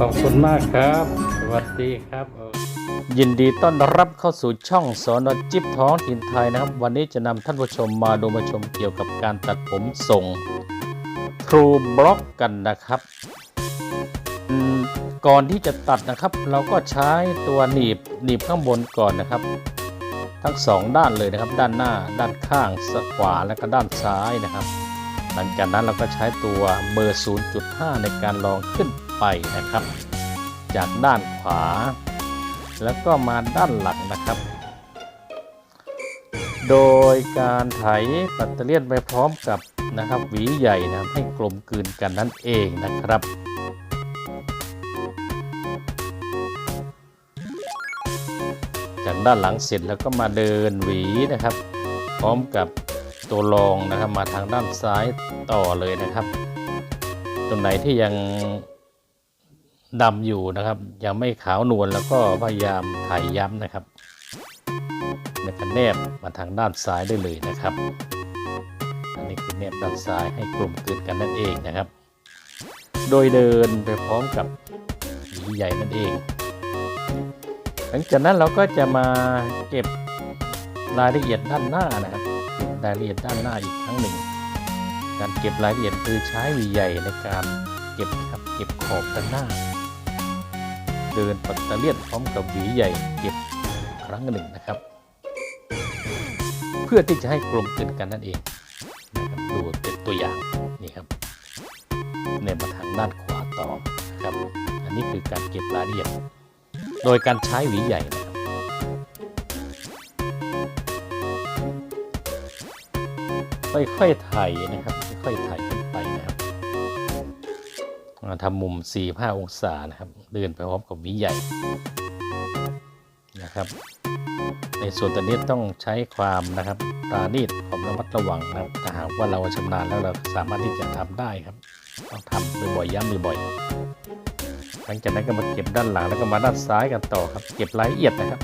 ขอบคุณมากครับ สวัสดีครับ ยินดีต้อนรับเข้าสู่ช่องสอนจิบท้องถิ่นไทยนะครับ วันนี้จะนำท่านผู้ชมมาดูมาชมเกี่ยวกับการตัดผมทรง True Block กันนะครับ ก่อนที่จะตัดนะครับ เราก็ใช้ตัวหนีบหนีบข้างบนก่อนนะครับ ทั้งสองด้านเลยนะครับ ด้านหน้า ด้านข้างขวาและก็ด้านซ้ายนะครับ หลังจากนั้นเราก็ใช้ตัวเบอร์ 0.5 ในการลองขึ้น ไปนะครับ จากด้านขวา แล้วก็มาด้านหลังนะครับ โดยการไถปัตเตอร์เลียนไปพร้อมกับนะครับหวีใหญ่นะครับให้กลมกลืนกันนั่นเองนะครับจากด้านหลังเสร็จแล้วก็มาเดินหวีนะครับ พร้อมกับตัวรองนะครับมาทางด้านซ้ายต่อเลยนะครับ ตรงไหนที่ยัง ดำอยู่นะครับ ยังไม่ขาวนวลแล้วก็พยายามถ่ายย้ำนะครับแล้วก็แนบมาทางด้านซ้ายได้เลยนะครับ อันนี้คือแนบด้านซ้ายให้กลมกลืนกันนั่นเองนะครับ โดยเดินไปพร้อมกับหวีใหญ่นั่นเอง หลังจากนั้นเราก็จะมาเก็บรายละเอียดด้านหน้านะครับรายละเอียดด้านหน้าอีกครั้งหนึ่ง การเก็บรายละเอียดคือใช้หวีใหญ่ในการเก็บนะครับเก็บขอบด้านหน้า เดินปัตตอร์เลียนพร้อมกับหวีใหญ่เก็บครั้งหนึ่งนะครับ เพื่อที่จะให้กลมกลืนกันนั่นเองนะครับดูเป็นตัวอย่างนี่ครับในมาทางด้านขวาต่อนะครับ อันนี้คือการเก็บรายละเอียด โดยการใช้หวีใหญ่นะครับค่อยๆไถนะครับ ทำมุม 4-5 องศานะครับ เดินไปพร้อมกับหวีใหญ่นะครับ ในส่วนตัวนี้ต้องใช้ความนะครับปราณีตความระมัดระวังนะครับถ้าหากว่าเราชำนาญแล้วเราสามารถที่จะทำได้ครับ ต้องทำบ่อยๆย้ำบ่อยๆหลังจากนั้นก็มาเก็บด้านหลังแล้วก็มาด้านซ้ายกันต่อครับ เก็บรายละเอียดนะครับ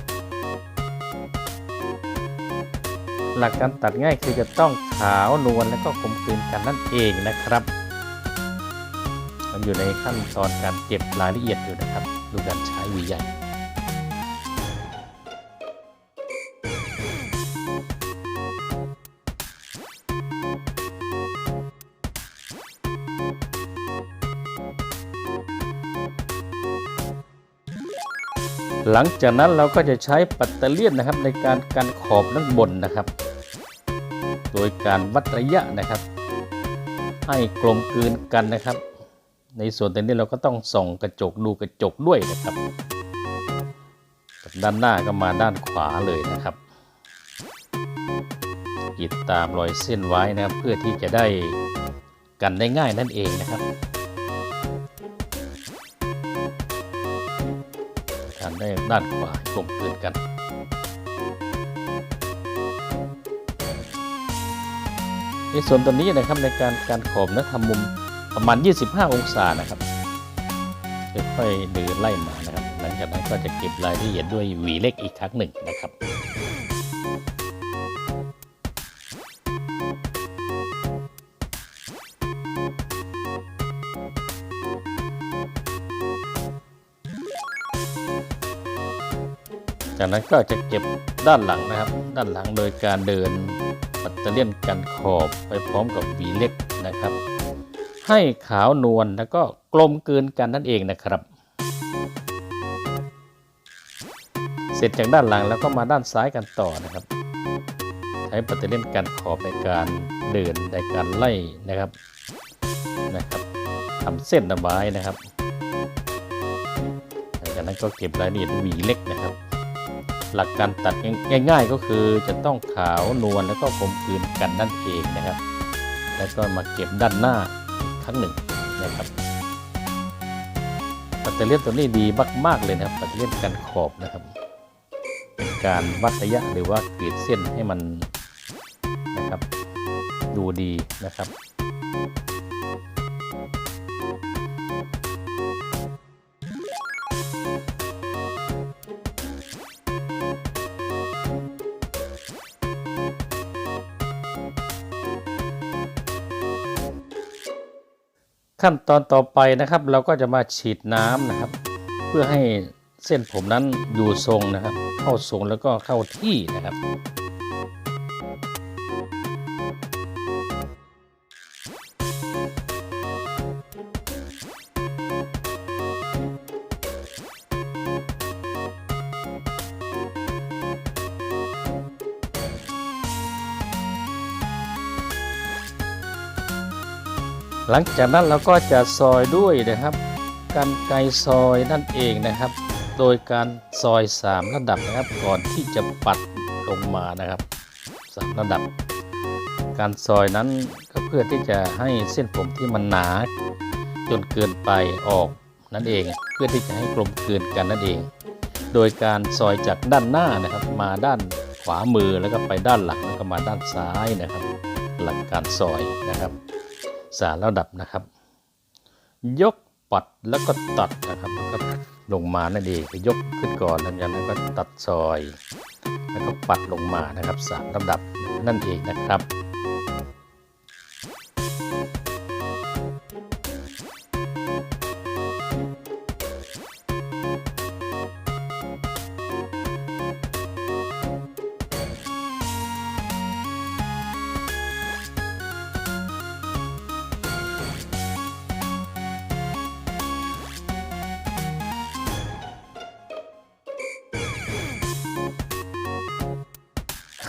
หลักการตัดง่ายคือจะต้องขาวนวลแล้วก็กลมกลืนกันนั่นเองนะครับ มันอยู่ในขั้นตอนการเก็บรายละเอียดอยู่นะครับ ดูการใช้หวีใหญ่หลังจากนั้นเราก็จะใช้ปัตเตอร์เลียนนะครับในการกันขอบด้านบนนะครับ โดยการวัดระยะนะครับ ให้กลมกลืนกันนะครับ ในส่วนตรงนี้เราก็ต้องส่องกระจกดูกระจกด้วยนะครับ ด้านหน้าก็มาด้านขวาเลยนะครับกรีดตามรอยเส้นไว้นะครับ เพื่อที่จะได้กันได้ง่ายนั่นเองนะครับการได้ด้านขวากลมกลืนกันในส่วนตัวนี้นะครับในการการขอบนะทำมุม ประมาณ 25 องศานะครับค่อยๆเดินไล่มานะครับ หลังจากนั้นก็จะเก็บรายละเอียดด้วยหวีเล็กอีกครั้งหนึ่งนะครับจากนั้นก็จะเก็บด้านหลังนะครับ ด้านหลังโดยการเดินปัตเตอร์เลียนกันขอบไปพร้อมกับหวีเล็กนะครับ ให้ขาวนวลแล้วก็กลมกลืนกันนั่นเองนะครับ เสร็จจากด้านหลังแล้วก็มาด้านซ้ายกันต่อนะครับ ใช้ปัตเตอร์เลียนกันขอบในการเดินในการไล่นะครับนะครับทำเส้นระบายนะครับจากนั้นก็เก็บรายละเอียดหวีเล็กนะครับ หลักการตัดง่ายๆก็คือจะต้องขาวนวลแล้วก็กลมกลืนกันนั่นเองนะครับ แล้วก็มาเก็บด้านหน้า ครั้งหนึ่งนะครับปัตเตอร์เลียนตัวนี้ดีมาก ๆ เลยนะครับปัตเตอร์เลียนกันขอบนะครับเป็นการวัดระยะหรือว่ากรีดเส้นให้มันนะครับ ดูดีนะครับ ขั้นตอนต่อไปนะครับ เราก็จะมาฉีดน้ำนะครับ เพื่อให้เส้นผมนั้นอยู่ทรงนะครับ เข้าทรงแล้วก็เข้าที่นะครับ หลังจากนั้นเราก็จะซอยด้วยนะครับกันไกซอยนั่นเองนะครับ โดยการซอย 3 ระดับนะครับ ก่อนที่จะปัดลงมานะครับ3ระดับ การซอยนั้นก็เพื่อที่จะให้เส้นผมที่มันหนาจนเกินไปออกนั่นเอง เพื่อที่จะให้กลมกลืนกันนั่นเอง โดยการซอยจากด้านหน้านะครับ มาด้านขวามือแล้วก็ไปด้านหลังแล้วก็มาด้านซ้ายนะครับ หลักการซอยนะครับ สาระดับนะครับ ยกปัดแล้วก็ตัดนะครับแล้วก็ลงมานั่นเองยกขึ้นก่อนแล้วจากนั้นก็ตัดซอย แล้วก็ปัดลงมานะครับสามระดับนั่นเองนะครับ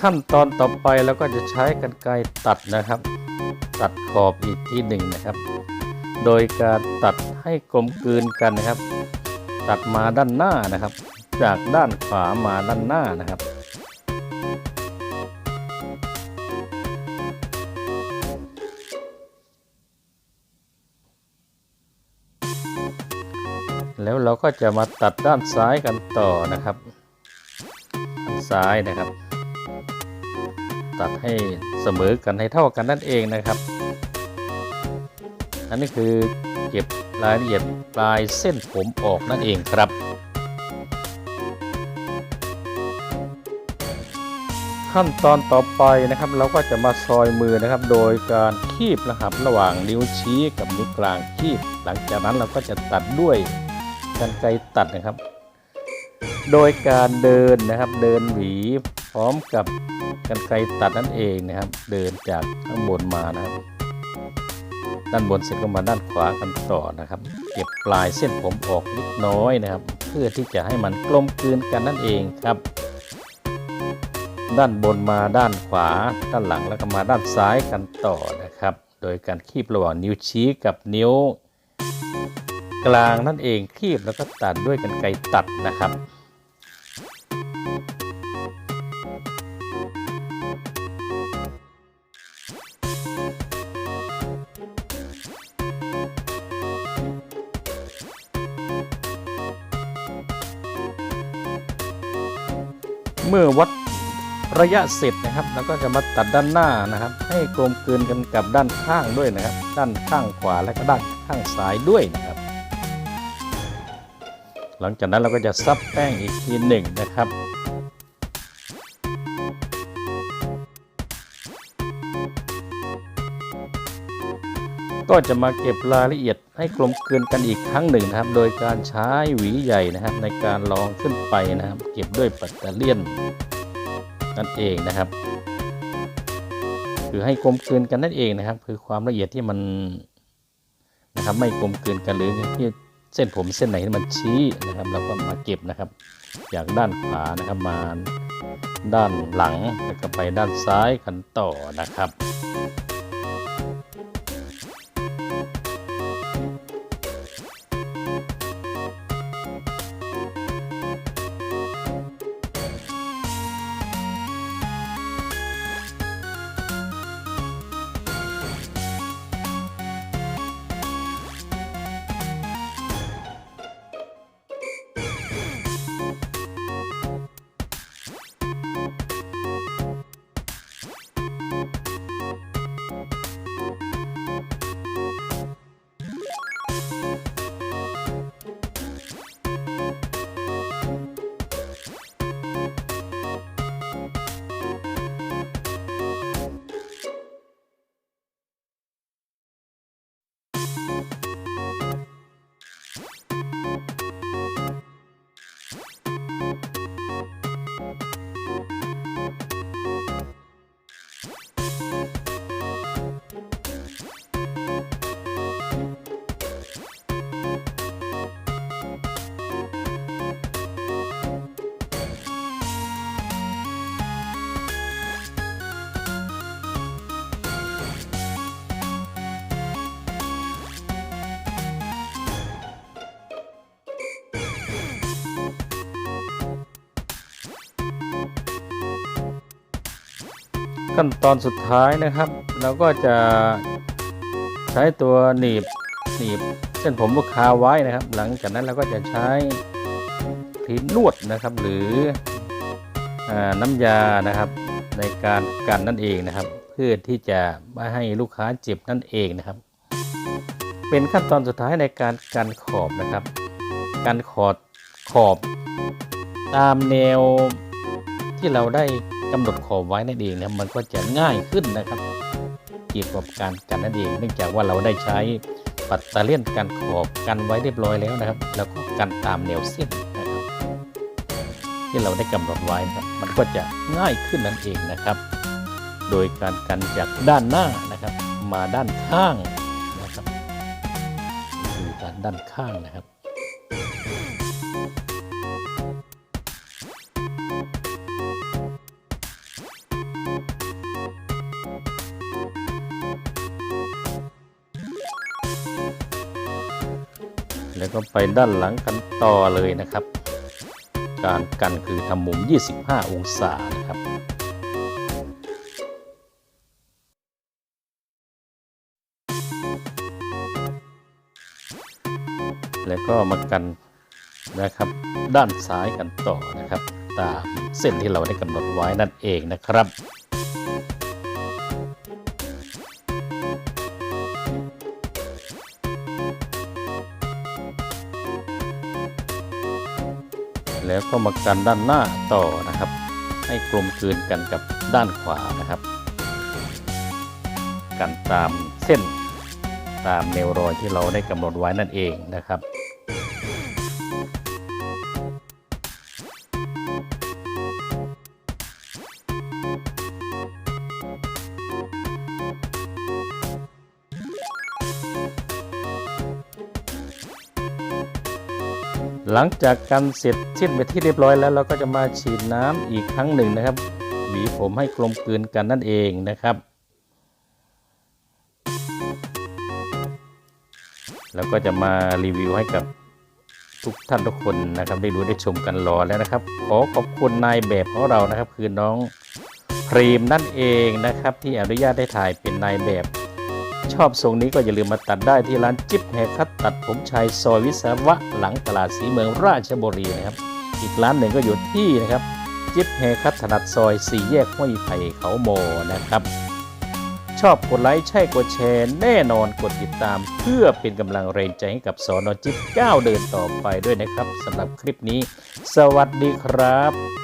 ขั้นตอนต่อไปเราก็จะใช้กรรไกรตัดนะครับ ตัดขอบอีกที่หนึ่งนะครับ โดยการตัดให้กลมกลืนกันนะครับ ตัดมาด้านหน้านะครับ จากด้านขวามาด้านหน้านะครับแล้วเราก็จะมาตัดด้านซ้ายกันต่อนะครับ ด้านซ้ายนะครับ ตัดให้เสมอกันให้เท่ากันนั่นเองนะครับ อันนี้คือเก็บรายละเอียดปลายเส้นผมออกนั่นเองครับ ขั้นตอนต่อไปนะครับ เราก็จะมาซอยมือนะครับ โดยการคีบนะครับระหว่างนิ้วชี้กับนิ้วกลางคีบ หลังจากนั้นเราก็จะตัดด้วยกรรไกรตัดนะครับ โดยการเดินนะครับเดินหวี พร้อมกับกรรไกรตัดนั่นเองนะครับ เดินจากข้างบนมานะครับด้านบนเสร็จก็มาด้านขวากันต่อนะครับ เก็บปลายเส้นผมออกเล็กน้อยนะครับ เพื่อที่จะให้มันกลมกลืนกันนั่นเองครับ ด้านบนมาด้านขวา ด้านหลังแล้วก็มาด้านซ้ายกันต่อนะครับ โดยการคีบระหว่างนิ้วชี้กับนิ้ว กลางนั่นเองคีบแล้วก็ตัดด้วยกรรไกรตัดนะครับ เมื่อวัดระยะเสร็จนะครับแล้วก็จะมาตัดด้านหน้านะครับ ให้กลมกลืนกันกับด้านข้างด้วยนะครับ ด้านข้างขวาและก็ด้านข้างซ้ายด้วยนะครับ หลังจากนั้นเราก็จะซับแป้งอีกทีหนึ่งนะครับ ก็จะมาเก็บรายละเอียดให้กลมกลืนกันอีกครั้งหนึ่งนะครับ โดยการใช้หวีใหญ่นะครับ ในการลองขึ้นไปนะครับ เก็บด้วยปัตเตอร์เลียนนั่นเองนะครับ คือให้กลมกลืนกันนั่นเองนะครับ คือความละเอียดที่มันนะครับไม่กลมกลืนกันหรือที่เส้นผมเส้นไหนที่มันชี้นะครับเราก็มาเก็บนะครับ จากด้านขวานะครับมาด้านหลังแล้วก็ไปด้านซ้ายกันต่อนะครับ ขั้นตอนสุดท้ายนะครับ เราก็จะใช้ตัวหนีบหนีบเส้นผมลูกค้าไว้นะครับ หลังจากนั้นเราก็จะใช้ครีมนวดนะครับ หรืออน้ำยานะครับ ในการกันนั่นเองนะครับ เพื่อที่จะไม่ให้ลูกค้าเจ็บนั่นเองนะครับ เป็นขั้นตอนสุดท้ายในการกันขอบนะครับ การขอดขอบตามแนวที่เราได้ กำหนดขอบไว้นั่นเองนะครับมันก็จะง่ายขึ้นนะครับ เกี่ยวกับการกันนั่นเองเนื่องจากว่าเราได้ใช้ปัตตอร์เลี่ยนกันขอบกันไว้เรียบร้อยแล้วนะครับ แล้วก็กันตามแนวเส้นนะครับ ที่เราได้กำหนดไว้นะครับ มันก็จะง่ายขึ้นนั่นเองนะครับ โดยการกันจากด้านหน้านะครับ มาด้านข้างนะครับคือการด้านข้างนะครับ ก็ไปด้านหลังกันต่อเลยนะครับ การกันคือทำมุม 25 องศานะครับแล้วก็มากันนะครับด้านซ้ายกันต่อนะครับ ตามเส้นที่เราได้กำหนดไว้นั่นเองนะครับ แล้วก็มากันด้านหน้าต่อนะครับ ให้กลมกลืนกันกับด้านขวานะครับ กันตามเส้นตามแนวรอยที่เราได้กำหนดไว้นั่นเองนะครับ หลังจากกันเสร็จสิ้นไปที่เรียบร้อยแล้วเราก็จะมาฉีดน้ำอีกครั้งหนึ่งนะครับหวีผมให้กลมกลืนกันนั่นเองนะครับแล้วก็จะมารีวิวให้กับทุกท่านทุกคนนะครับ ได้ดูได้ชมกันรอแล้วนะครับ ขอขอบคุณนายแบบของเรานะครับ คือน้องพรีมนั่นเองนะครับ ที่อนุญาตได้ถ่ายเป็นนายแบบ ชอบทรงนี้ก็อย่าลืมมาตัดได้ที่ร้านจิ๊บแฮคัตตัดผมชายซอยวิศวะหลังตลาดสีเมืองราชบุรีนะครับ อีกร้านหนึ่งก็อยู่ที่นะครับ จิ๊บแฮคัตถนัดซอยสี่แยกห้วยไผ่เขาโมนะครับ ชอบกดไลค์ใช่กดแชร์ แน่นอนกดติดตาม เพื่อเป็นกำลังแรงใจให้กับสอนอจิ๊บก้าวเดินต่อไปด้วยนะครับสำหรับคลิปนี้ สวัสดีครับ